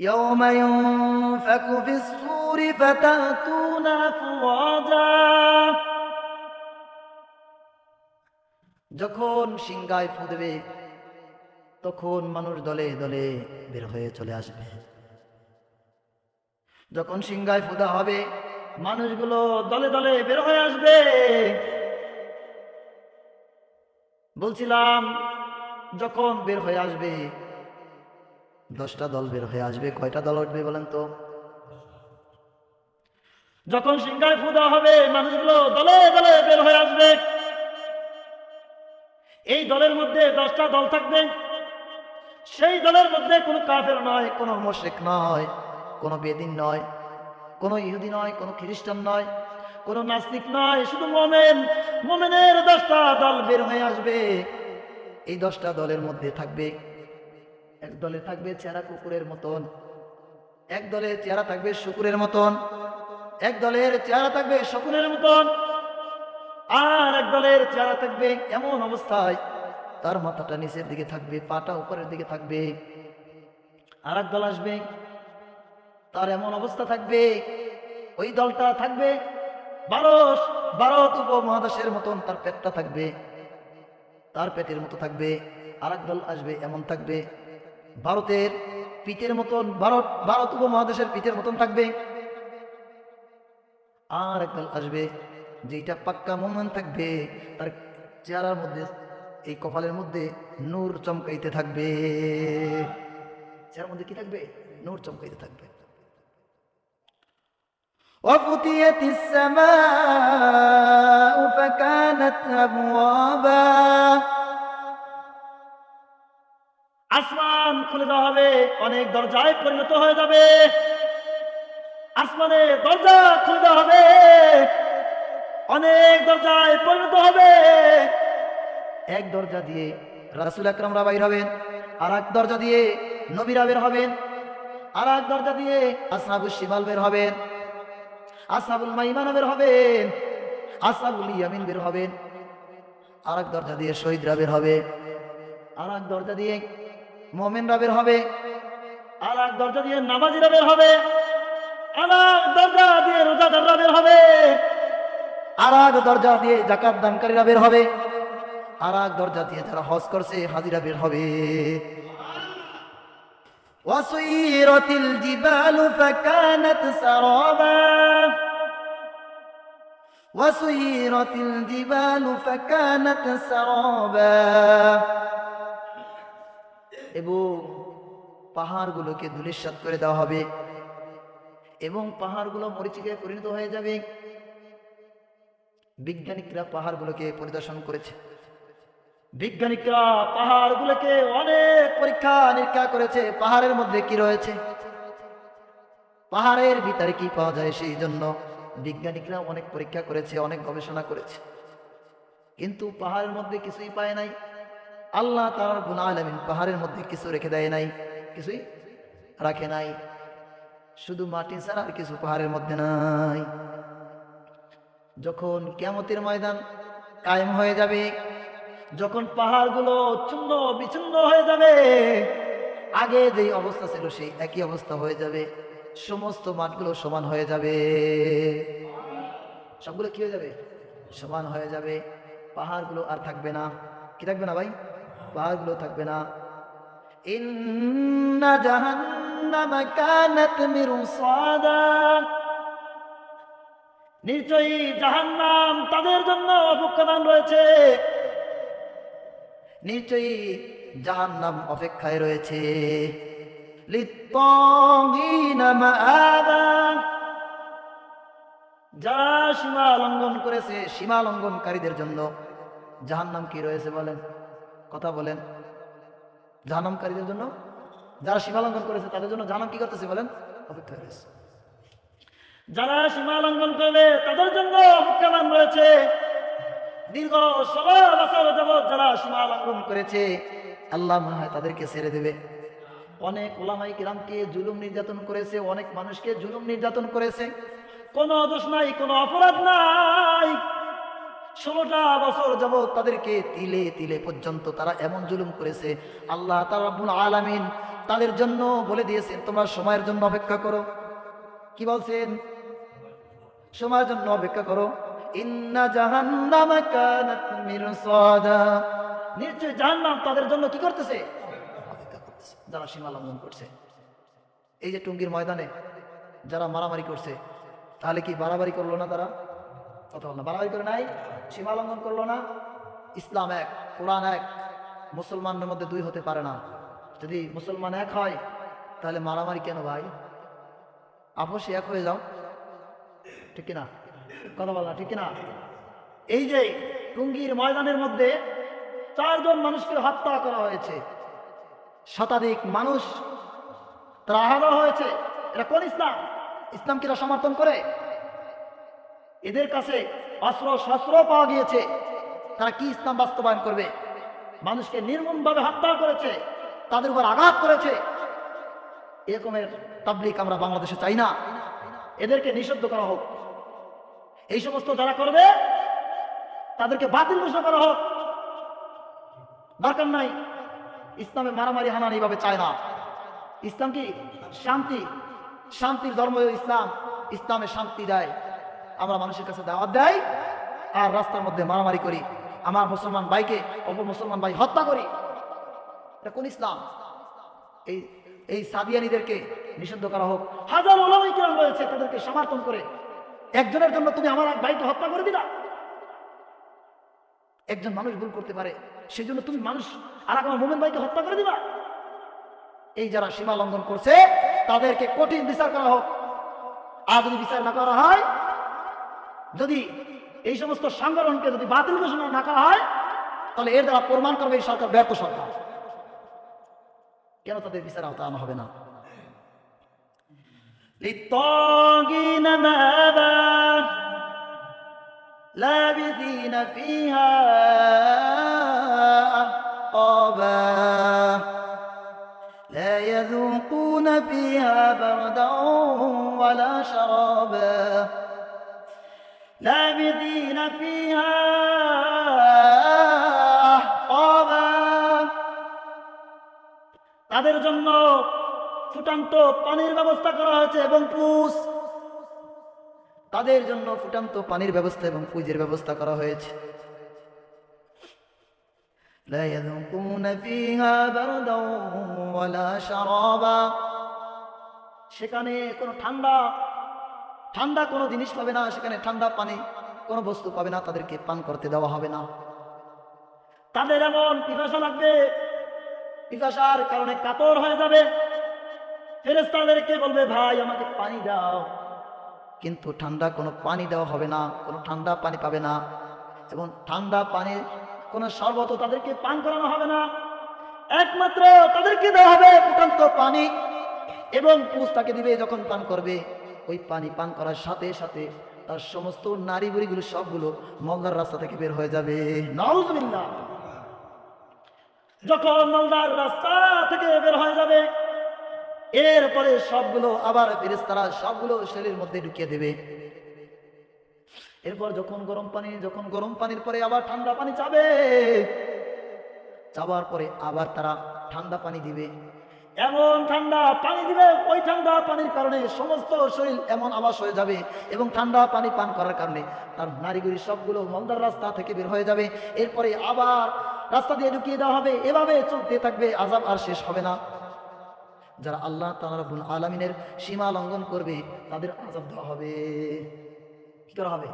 يوم ينفك في الصور فتأتون أفواجا যখন সিংগায় ফু দেবে তখন মানুষ দলে দলে বের হয়ে চলে আসবে যখন সিংগায় ফুদা হবে মানুষগুলো দলে দলে বের হয়ে আসবে বলছিলাম যখন বের হয়ে আসবে দশটা দল বের হয়ে আসবে। কয়টা দল উঠবে বলেন তো? যখন সিংহায় ফুদা হবে, মানুষগুলো দলে দলে বের হয়ে আসবে। এই দলের মধ্যে দশটা দল থাকবে। সেই দলের মধ্যে কোনো কাফের নয়, কোনো মোশেক নয়, কোনো বেদিন নয়, কোনো ইহুদি নয়, কোনো খ্রিস্টান নয়, কোনো নাস্তিক নয়, শুধু মোমেন। মোমেনের দশটা দল বের হয়ে আসবে। এই দশটা দলের মধ্যে থাকবে এক দলে থাকবে চেহারা কুকুরের মতন, এক দলের চেহারা থাকবে শুকুরের মতন, এক দলের চেহারা থাকবে শকুনের মতন, আর এক দলের চেহারা থাকবে এমন অবস্থায় তার মাথাটা নিচের দিকে থাকবে, পাটা উপরের দিকে থাকবে। আর এক দল আসবে, তার এমন অবস্থা থাকবে, ওই দলটা থাকবে ভারত ভারত উপমহাদেশের মতন তার পেটটা থাকবে, তার পেটের মতো থাকবে। আর দল আসবে, এমন থাকবে। ভারতের পিঠের মতন ভারত ভারত উপমহাদেশের পিঠের মতন থাকবে আর একদল আসবে যেটা পাক্কা মোমেন থাকবে তার চেহারার মধ্যে এই কপালের মধ্যে নূর চমকাইতে থাকবে চেহারার মধ্যে কি থাকবে নূর চমকাইতে থাকবে وفتيت السماء فكانت أبوابا আসমান খুলে দেওয়া হবে, অনেক দরজায় পরিণত হয়ে যাবে। আসমানে দরজা খুলে দেওয়া হবে, অনেক দরজায় পরিণত হবে। এক দরজা দিয়ে রাসুল আকরামরা বাইর হবেন আর এক দরজা দিয়ে নবীরা বের হবেন আর এক দরজা দিয়ে আসনাবুল শিমাল বের হবেন আসাবুল মাইমানা বের হবেন আসাবুল ইয়ামিন বের হবেন আর এক দরজা দিয়ে শহীদরা বের হবে আর এক দরজা দিয়ে মোমেনরা বের হবে আর এক দরজা দিয়ে নামাজিরা বের হবে আর এক দরজা দিয়ে রোজাদাররা বের হবে আর এক দরজা দিয়ে জাকাত দানকারীরা বের হবে আর এক দরজা দিয়ে যারা হজ করছে হাজিরা বের হবে وسيرت الجبال فكانت سرابا وسيرت الجبال فكانت سرابا এবং পাহাড়গুলোকে ধুলিস্বাদ করে দেওয়া হবে। এবং পাহাড়গুলো মরিচিকে পরিণত হয়ে যাবে। বিজ্ঞানিকরা পাহাড়গুলোকে পরিদর্শন করেছে। বিজ্ঞানিকরা পাহাড়গুলোকে অনেক পরীক্ষা নিরীক্ষা করেছে। পাহাড়ের মধ্যে কি রয়েছে? পাহাড়ের ভিতরে কি পাওয়া যায় সেই জন্য বিজ্ঞানিকরা অনেক পরীক্ষা করেছে, অনেক গবেষণা করেছে। কিন্তু পাহাড়ের মধ্যে কিছুই পায় নাই। আল্লাহ তার গুণ আলমিন পাহাড়ের মধ্যে কিছু রেখে দেয় নাই, কিছুই রাখে নাই। শুধু মাটি ছাড়া আর কিছু পাহাড়ের মধ্যে নাই। যখন কেমতের ময়দান কায়েম হয়ে যাবে, যখন পাহাড়গুলো চূর্ণ বিচ্ছিন্ন হয়ে যাবে, আগে যেই অবস্থা ছিল সেই একই অবস্থা হয়ে যাবে, সমস্ত মাঠগুলো সমান হয়ে যাবে। সবগুলো কি হয়ে যাবে? সমান হয়ে যাবে। পাহাড়গুলো আর থাকবে না। কি থাকবে না ভাই? পাহাড়গুলো থাকবে না। নিশ্চয়ই জাহান্নাম তাদের জন্য অপেক্ষাদান রয়েছে। নিশ্চয়ই জাহান্নাম অপেক্ষায় রয়েছে। সীমা লঙ্ঘন করেছে সীমা লঙ্ঘনকারীদের জন্য। জাহান্নাম কি রয়েছে বলেন? কথা বলেন। জাহান্নামকারীদের জন্য যারা সীমা লঙ্ঘন করেছে তাদের জন্য জাহান্নাম কি করতেছে বলেন? অপেক্ষা রয়েছে যারা সীমা লঙ্ঘন করবে তাদের জন্য অপেক্ষামান রয়েছে দীর্ঘ ষোলো বছর যাবৎ যারা সীমা লঙ্ঘন করেছে আল্লাহ মনে হয় তাদেরকে ছেড়ে দেবে। অনেক ওলামাই কিরামকে জুলুম নির্যাতন করেছে অনেক মানুষকে জুলুম নির্যাতন করেছে। কোনো দোষ নাই কোনো অপরাধ নাই। ষোলোটা বছর যাবৎ তাদেরকে তিলে তিলে পর্যন্ত তারা এমন জুলুম করেছে। আল্লাহ তারাবুল আলামিন তাদের জন্য বলে দিয়েছেন, তোমরা সময়ের জন্য অপেক্ষা করো। কি বলছেন? সময়ের জন্য অপেক্ষা করো। ইন্না জাহান্নামা কানাত মিরসাদা। নিশ্চয় জাহান্নাম তাদের জন্য কি করতেছে? অপেক্ষা করতেছে। যারা সীমা লঙ্ঘন করছে। এই যে টুঙ্গির ময়দানে যারা মারামারি করছে, তাহলে কি বাড়াবাড়ি করল না তারা? কথা না বাড়াবাড়ি করে নাই, সীমা লঙ্ঘন করল না। ইসলাম এক, কোরআন এক, মুসলমানদের মধ্যে দুই হতে পারে না। যদি মুসলমান এক হয়, তাহলে মারামারি কেন ভাই? আপসে এক হয়ে যাও। ঠিক কিনা? কথা বল না, ঠিক কিনা? এই যে টুঙ্গির ময়দানের মধ্যে চারজন মানুষকে হত্যা করা হয়েছে, শতাধিক মানুষ তারা হয়েছে এটা কোন ইসলাম? ইসলাম কিরা সমর্থন করে? এদের কাছে অস্ত্র শস্ত্র পাওয়া গিয়েছে। তারা কি ইসলাম বাস্তবায়ন করবে? মানুষকে নির্মমভাবে হত্যা করেছে, তাদের উপর আঘাত করেছে। এরকমের তাবলিক আমরা বাংলাদেশে চাই না। এদেরকে নিষিদ্ধ করা হোক। এই সমস্ত যারা করবে, তাদেরকে বাতিল ঘোষণা করা হোক। দরকার নাই। ইসলামে মারামারি হানান এইভাবে চায় না। ইসলাম কি শান্তি? শান্তির ধর্ম ইসলাম। ইসলামে শান্তি দেয়। আমরা মানুষের কাছে দাওয়াত দেয় আর রাস্তার মধ্যে মারামারি করি। আমার মুসলমান ভাইকে অপর মুসলমান ভাই হত্যা করি। এটা কোন ইসলাম? এই এই সাদিয়ানিদেরকে নিষিদ্ধ করা হোক। হাজার ওলামাই কিরাম রয়েছে তাদেরকে সমর্থন করে। একজনের জন্য তুমি আমার ভাইকে হত্যা করে দিলা। একজন মানুষ ভুল করতে পারে সেই জন্য তুমি মানুষ আর আমার মোমেন ভাইকে হত্যা করে দিবা। এই যারা সীমা লঙ্ঘন করছে, তাদেরকে কঠিন বিচার করা হোক। আর যদি বিচার না করা হয় যদি এই সমস্ত সংগঠনকে যদি বাতিল ঘোষণা না করা হয় তাহলে এর দ্বারা প্রমাণ করবে এই সরকার ব্যর্থ সরকার কেন তাদের বিচার আওতা আনা হবে না للطاغين مآبا لابثين فيها أحقابا لا يذوقون فيها بردا ولا شرابا لابثين فيها أحقابا তাদের জন্য ফুটান্ত পানির ব্যবস্থা করা হয়েছে এবং পুষ তাদের জন্য ফুটান্ত পানির ব্যবস্থা এবং পুজের ব্যবস্থা করা হয়েছে لا يذوقون فيها بردا ولا شرابا সেখানে কোনো ঠান্ডা ঠান্ডা কোনো জিনিস পাবে না, সেখানে ঠান্ডা পানি, কোনো বস্তু পাবে না, তাদেরকে পান করতে দেওয়া হবে না। তাদের এমন পিপাসা লাগবে, পিপাসার কারণে কাতর হয়ে যাবে। ফেরেস্তাদেরকে বলবে, ভাই, আমাকে পানি দাও। কিন্তু ঠান্ডা কোনো পানি দেওয়া হবে না, কোনো ঠান্ডা পানি পাবে না, এবং ঠান্ডা পানির কোনো শরবত তাদেরকে পান করানো হবে না। একমাত্র তাদেরকে দেওয়া হবে ফুটন্ত পানি, এবং পুষ তাকে দিবে যখন পান করবে। ওই পানি পান করার সাথে সাথে তার সমস্ত নারী বুড়িগুলো সবগুলো মলদার রাস্তা থেকে বের হয়ে যাবে। যখন মলদার রাস্তা থেকে বের হয়ে যাবে, এরপরে সবগুলো আবার ফেরেস্তারা সবগুলো শরীরের মধ্যে ঢুকিয়ে দেবে। এরপর যখন গরম পানি, যখন গরম পানির পরে আবার ঠান্ডা পানি চাবে চাবার পরে আবার তারা ঠান্ডা পানি দিবে। এমন ঠান্ডা পানি দিবে, ওই ঠান্ডা পানির কারণে সমস্ত শরীর এমন আবাস হয়ে যাবে এবং ঠান্ডা পানি পান করার কারণে তার নারীগুলি সবগুলো মন্দার রাস্তা থেকে বের হয়ে যাবে। এরপরে আবার রাস্তা দিয়ে ঢুকিয়ে দেওয়া হবে। এভাবে চলতে থাকবে আজাব আর শেষ হবে না। যারা আল্লাহ তালাবুল আলমিনের সীমা লঙ্ঘন করবে, তাদের আজাব দেওয়া হবে। কি করা হবে?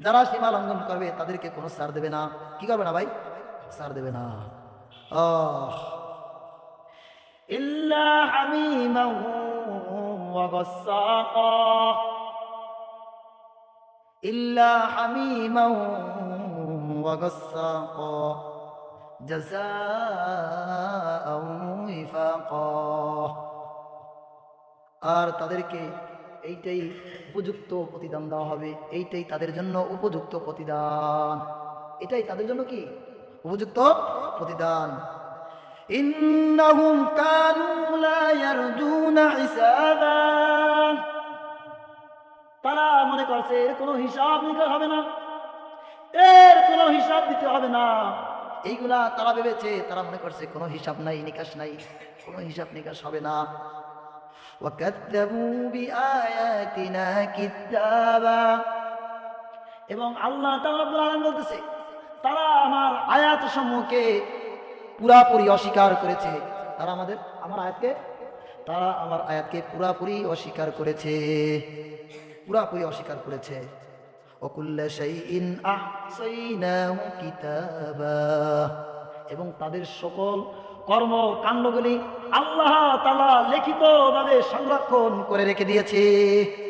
যারা সীমা লঙ্ঘন করবে, তাদেরকে কোনো সার দেবে না। কি করবে না ভাই? সার দেবে না। আহ। إلا حميما وغساقا إلا حميما وغساقا جزاء وفاقا আর তাদেরকে এইটাই উপযুক্ত প্রতিদান দেওয়া হবে এইটাই তাদের জন্য উপযুক্ত প্রতিদান এটাই তাদের জন্য কি উপযুক্ত প্রতিদান إنهم كانوا لا يرجون حسابا তারা মনে করছে এর কোনো হিসাব নিতে হবে না এর কোনো হিসাব দিতে হবে না এইগুলা তারা ভেবেছে তারা মনে করছে কোনো হিসাব নাই নিকাশ নাই কোনো হিসাব নিকাশ হবে না وكذبوا بآياتنا كذابا এবং আল্লাহ তাআলা রাব্বুল আলামিন বলতেছে তারা আমার আয়াত সমূহকে পুরাপুরি অস্বীকার করেছে। তারা আমাদের, আমার আয়াতকে? তারা আমার আয়াতকে পুরাপুরি অস্বীকার করেছে। পুরাপুরি অস্বীকার করেছে। এবং তাদের সকল কর্ম কাণ্ডগুলি আল্লাহ তাআলা লিখিতভাবে সংরক্ষণ করে রেখে দিয়েছে।